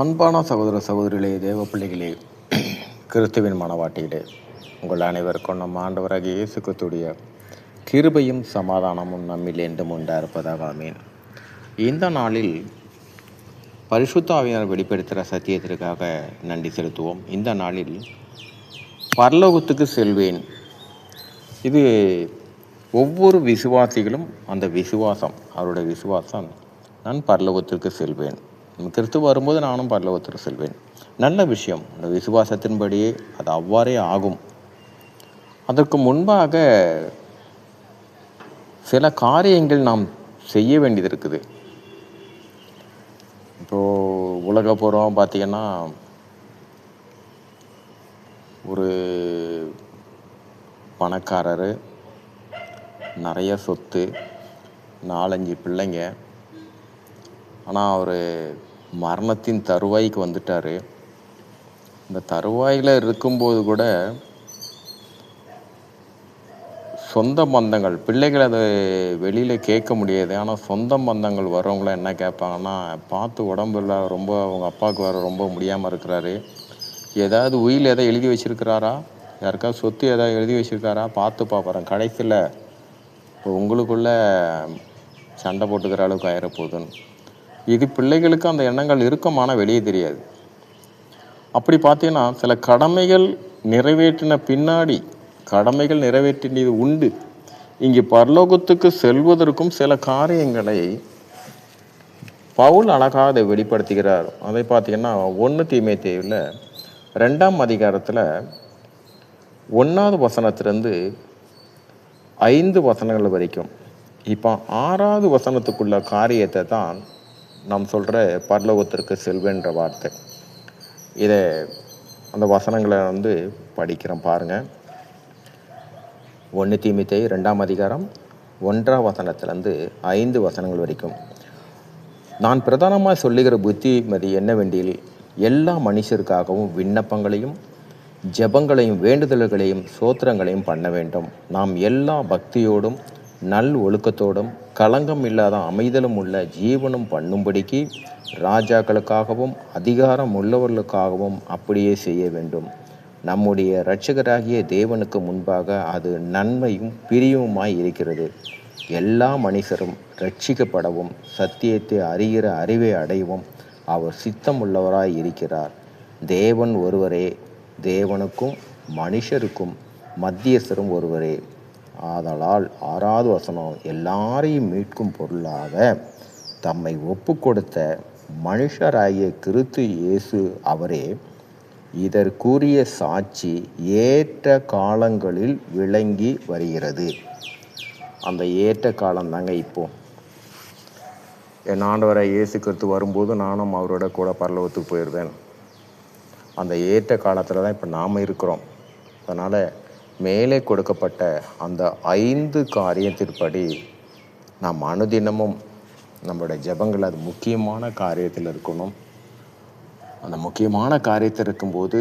அன்பான சகோதர சகோதரிகளே தேவ பிள்ளைகளே கிறிஸ்துவின் மனவாட்டிகளே உங்கள் அனைவருக்கும் நம் ஆண்டவராக இயேசு கிறிஸ்துடைய கிருபையும் சமாதானமும் நம்மில் என்றும் உண்டாயிருப்பதாக இருப்பதாக இந்த நாளில் பரிசுத்தாவியார் வெளிப்படுத்துகிற சத்தியத்திற்காக நன்றி செலுத்துவோம். இந்த நாளில் பரலோகத்துக்கு செல்வேன். இது ஒவ்வொரு விசுவாசிகளும் அந்த விசுவாசம் அவருடைய விசுவாசம் நான் பரலோகத்திற்கு செல்வேன். திருத்து வரும்போது நானும் பரலோகத்திற்கு செல்வேன். நல்ல விஷயம். அந்த விசுவாசத்தின்படியே அது அவ்வாறே ஆகும். அதற்கு முன்பாக சில காரியங்கள் நாம் செய்ய வேண்டியது இருக்குது. இப்போது உலக பூர்வம் பார்த்திங்கன்னா ஒரு பணக்காரர் நிறைய சொத்து நாலஞ்சு பிள்ளைங்க. ஆனால் அவர் மரணத்தின் தருவாய்க்கு வந்துட்டார். இந்த தருவாயில் இருக்கும்போது கூட சொந்த பந்தங்கள் பிள்ளைகள் அதை வெளியில் கேட்க முடியாது. ஆனால் சொந்த பந்தங்கள் வரவங்களாம் என்ன கேட்பாங்கன்னா பார்த்து உடம்புல ரொம்ப அவங்க அப்பாவுக்கு வர ரொம்ப முடியாமல் இருக்கிறாரு. ஏதாவது உயில் எதாவது எழுதி வச்சுருக்கிறாரா? யாருக்காவது சொத்து எதாவது எழுதி வச்சுருக்காரா? பார்த்து பார்க்குறேன் கடைசியில் இப்போ உங்களுக்குள்ள சண்டை போட்டுக்கிற அளவுக்கு ஆயிரப்போகுதுன்னு. இது பிள்ளைகளுக்கு அந்த எண்ணங்கள் இறுக்கமான வெளியே தெரியாது. அப்படி பார்த்தீங்கன்னா சில கடமைகள் நிறைவேற்றின பின்னாடி கடமைகள் நிறைவேற்றினது உண்டு. இங்கே பரலோகத்துக்கு செல்வதற்கும் சில காரியங்களை பவுல் அழகாக அதை வெளிப்படுத்துகிறார். அதை பார்த்தீங்கன்னா ஒன்று தீமை தேவையில் ரெண்டாம் அதிகாரத்தில் ஒன்றாவது வசனத்திலேருந்து ஐந்து வசனங்கள் வரைக்கும். இப்போ ஆறாவது வசனத்துக்குள்ள காரியத்தை தான் நாம் சொல்கிற பரலோகத்திற்கு செல்வேன்ற வார்த்தை. இதை அந்த வசனங்களை வந்து படிக்கிறோம் பாருங்கள் ஒன்று தீமித்தை ரெண்டாம் அதிகாரம் ஒன்றாம் வசனத்திலேருந்து ஐந்து வசனங்கள் வரைக்கும். நான் பிரதானமாக சொல்லுகிற புத்திமதி என்னவென்றில் எல்லா மனுஷருக்காகவும் விண்ணப்பங்களையும் ஜெபங்களையும் வேண்டுதல்களையும் சோத்திரங்களையும் பண்ண வேண்டும். நாம் எல்லா பக்தியோடும் நல் ஒழுக்கத்தோடும் களங்கம் இல்லாத அமைதலும் உள்ள ஜீவனும் பண்ணும்படிக்கு ராஜாக்களுக்காகவும் அதிகாரம் உள்ளவர்களுக்காகவும் அப்படியே செய்ய வேண்டும். நம்முடைய இரட்சகராகிய தேவனுக்கு முன்பாக அது நன்மையும் பிரியுமாய் இருக்கிறது. எல்லா மனுஷரும் ரட்சிக்கப்படவும் சத்தியத்தை அறிகிற அறிவை அடையவும் அவர் சித்தம் உள்ளவராய் இருக்கிறார். தேவன் ஒருவரே தேவனுக்கும் மனுஷருக்கும் மத்தியஸ்தரும் ஒருவரே. ஆதலால் ஆறாவது வசனம் எல்லாரையும் மீட்கும் பொருளாக தம்மை ஒப்பு கொடுத்த மனுஷராகிய கிறித்து இயேசு அவரே இதற்குரிய சாட்சி ஏற்ற காலங்களில் விளங்கி வருகிறது. அந்த ஏற்ற காலம் தாங்க இப்போ. என் ஆண்டவரை இயேசு கிறித்து வரும்போது நானும் அவரோட கூட பரலோகத்துக்கு போயிடுவேன் அந்த ஏற்ற காலத்தில் தான் இப்போ நாம் இருக்கிறோம். அதனால் மேலே கொடுக்கப்பட்ட அந்த ஐந்து காரியத்திற்படி நாம் அனுதினமும் நம்மளோட ஜெபங்கள் அது முக்கியமான காரியத்தில் இருக்கணும். அந்த முக்கியமான காரியத்தில் இருக்கும்போது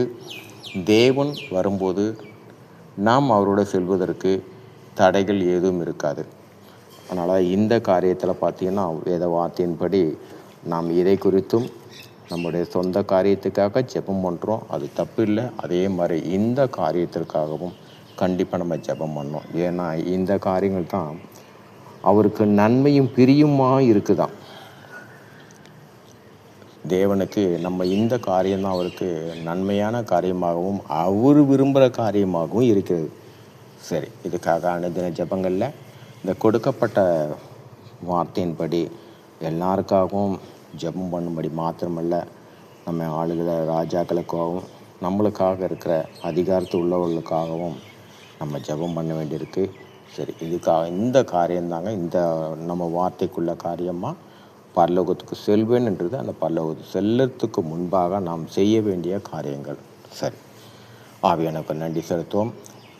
தேவன் வரும்போது நாம் அவரோட செல்வதற்கு தடைகள் எதுவும் இருக்காது. அதனால் இந்த காரியத்தில் பார்த்தீங்கன்னா வேத வார்த்தையின்படி நாம் இதை குறித்தும் நம்முடைய சொந்த காரியத்துக்காக ஜெபம் பண்ணுறோம் அது தப்பு இல்லை. அதே மாதிரி இந்த காரியத்திற்காகவும் கண்டிப்பாக நம்ம ஜெபம் பண்ணோம் ஏன்னா இந்த காரியங்கள் தான் அவருக்கு நன்மையும் பிரியுமா இருக்குதான். தேவனுக்கு நம்ம இந்த காரியம்தான் அவருக்கு நன்மையான காரியமாகவும் அவர் விரும்புகிற காரியமாகவும் இருக்கிறது. சரி இதுக்காக அனுதின ஜபங்களில் இந்த கொடுக்கப்பட்ட வார்த்தையின்படி எல்லாருக்காகவும் ஜெபம் பண்ணும்படி மாத்திரமல்ல நம்ம ஆளுகிற ராஜாக்களுக்காகவும் நம்மளுக்காக இருக்கிற அதிகாரத்து உள்ளவர்களுக்காகவும் நம்ம ஜெபம் பண்ண வேண்டியிருக்கு. சரி இதுக்காக இந்த காரியம்தாங்க இந்த நம்ம வார்த்தைக்குள்ள காரியமாக பரலோகத்துக்கு செல்வேன்ன்றது அந்த பரலோகத்துக்கு செல்லத்துக்கு முன்பாக நாம் செய்ய வேண்டிய காரியங்கள். சரி ஆவியனுக்கு நன்றி செலுத்துவோம்.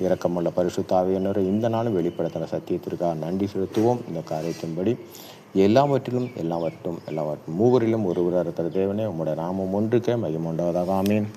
இரக்கமுள்ள பரிசுத்த ஆவியானவரை இந்த நாளும் வெளிப்படுத்தின சத்தியத்திற்காக நன்றி செலுத்துவோம். இந்த காரியத்தின்படி எல்லாவற்றிலும் எல்லாவற்றும் எல்லாவற்றும் மூவரிலும் ஒருவராக இருக்கிற தேவனே உங்களுடைய நாமம் ஒன்றுக்கே மகிமுண்டாவதாக ஆமீன்.